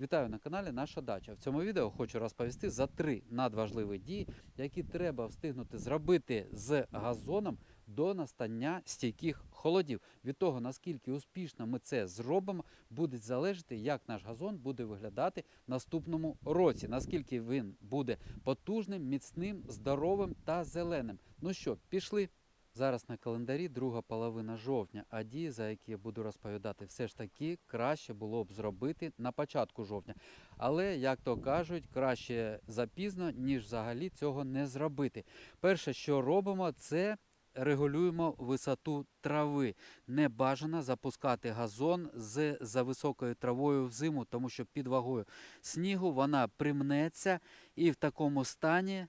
Вітаю на каналі Наша Дача. В цьому відео хочу розповісти за три надважливі дії, які треба встигнути зробити з газоном до настання стійких холодів. Від того, наскільки успішно ми це зробимо, буде залежати, як наш газон буде виглядати в наступному році, наскільки він буде потужним, міцним, здоровим та зеленим. Ну що, пішли? Зараз на календарі друга половина жовтня, а дії, за які я буду розповідати, все ж таки краще було б зробити на початку жовтня. Але, як то кажуть, краще запізно, ніж взагалі цього не зробити. Перше, що робимо, це регулюємо висоту трави. Не бажано запускати газон з зависокою травою взиму, тому що під вагою снігу вона примнеться і в такому стані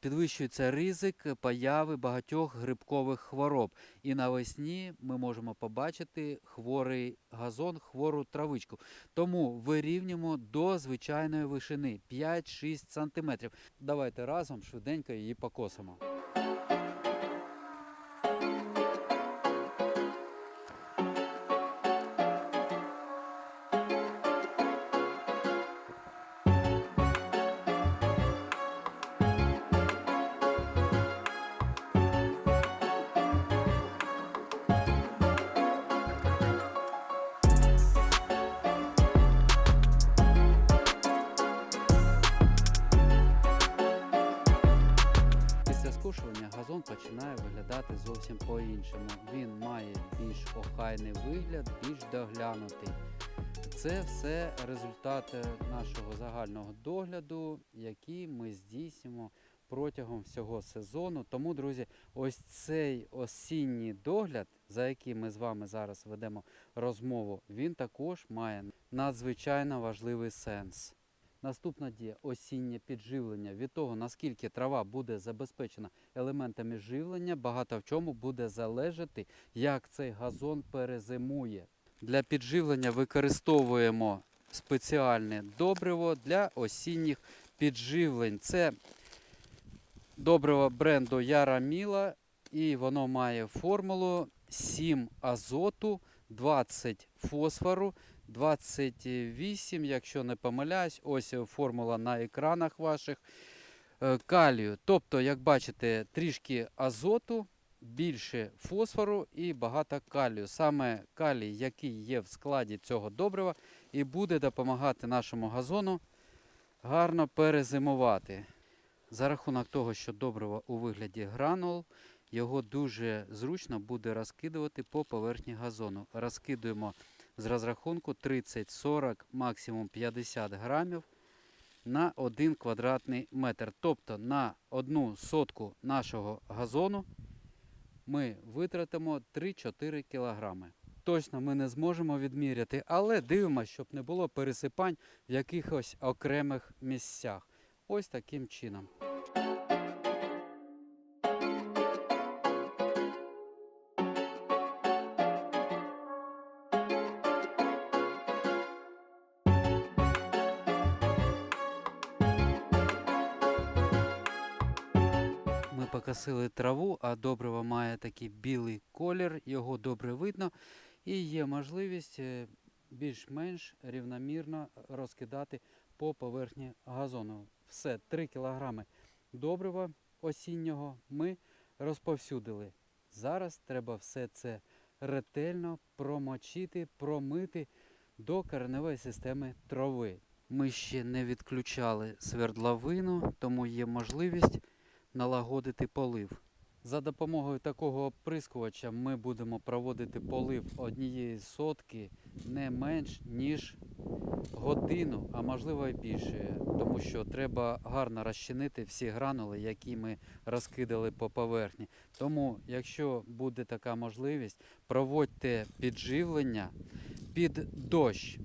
підвищується ризик появи багатьох грибкових хвороб. І навесні ми можемо побачити хворий газон, хвору травичку. Тому вирівнюємо до звичайної вишини 5-6 см. Давайте разом швиденько її покосимо. Після газон починає виглядати зовсім по-іншому. Він має більш охайний вигляд, більш доглянутий. Це все результат нашого загального догляду, який ми здійснюємо протягом всього сезону. Тому, друзі, ось цей осінній догляд, за який ми з вами зараз ведемо розмову, він також має надзвичайно важливий сенс. Наступна дія осіннє підживлення. Від того, наскільки трава буде забезпечена елементами живлення, багато в чому буде залежати, як цей газон перезимує. Для підживлення використовуємо спеціальне добриво для осінніх підживлень. Це добриво бренду Яра Міла, і воно має формулу 7 азоту, 20 фосфору, 28, якщо не помиляюсь, ось формула на екранах ваших. Е, Калію. Тобто, як бачите, трішки азоту, більше фосфору і багато калію. Саме калій, який є в складі цього добрива, і буде допомагати нашому газону гарно перезимувати. За рахунок того, що добриво у вигляді гранул, його дуже зручно буде розкидувати по поверхні газону. Розкидуємо з розрахунку 30-40, максимум 50 грамів на 1 квадратний метр. Тобто на одну сотку нашого газону ми витратимо 3-4 кілограми. Точно ми не зможемо відміряти, але дивимося, щоб не було пересипань в якихось окремих місцях. Ось таким чином. Покосили траву, а добриво має такий білий колір, його добре видно, і є можливість е, більш-менш рівномірно розкидати по поверхні газону. Все, 3 кг добрива осіннього ми розповсюдили. Зараз треба все це ретельно промочити, промити до кореневої системи трави. Ми ще не відключали свердловину, тому є можливість налагодити полив. За допомогою такого оприскувача ми будемо проводити полив однієї сотки не менш ніж годину, а можливо і більше, тому що треба гарно розчинити всі гранули, які ми розкидали по поверхні. Тому, якщо буде така можливість, проводьте підживлення під дощ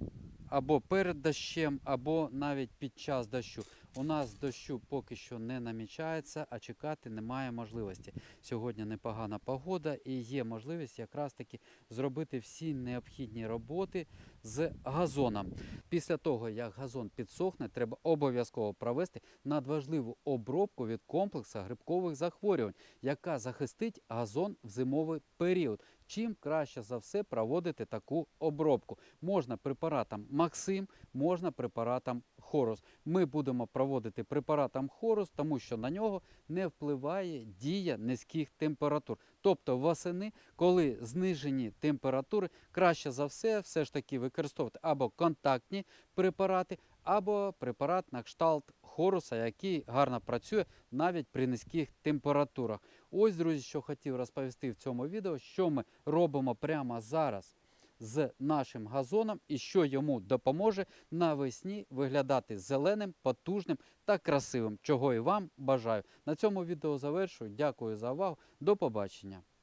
або перед дощем, або навіть під час дощу. У нас дощу поки що не намічається, а чекати немає можливості. Сьогодні непогана погода і є можливість якраз таки зробити всі необхідні роботи з газоном. Після того, як газон підсохне, треба обов'язково провести надважливу обробку від комплексу грибкових захворювань, яка захистить газон в зимовий період. Чим краще за все проводити таку обробку? Можна препаратом Максим, можна препаратом Хорус. Ми будемо проводити препаратом Хорус, тому що на нього не впливає дія низьких температур. Тобто восени, коли знижені температури, краще за все все ж таки використовувати або контактні препарати, або препарат на кшталт Хоруса, який гарно працює навіть при низьких температурах. Ось, друзі, що хотів розповісти в цьому відео, що ми робимо прямо зараз з нашим газоном і що йому допоможе навесні виглядати зеленим, потужним та красивим, чого і вам бажаю. На цьому відео завершую. Дякую за увагу. До побачення.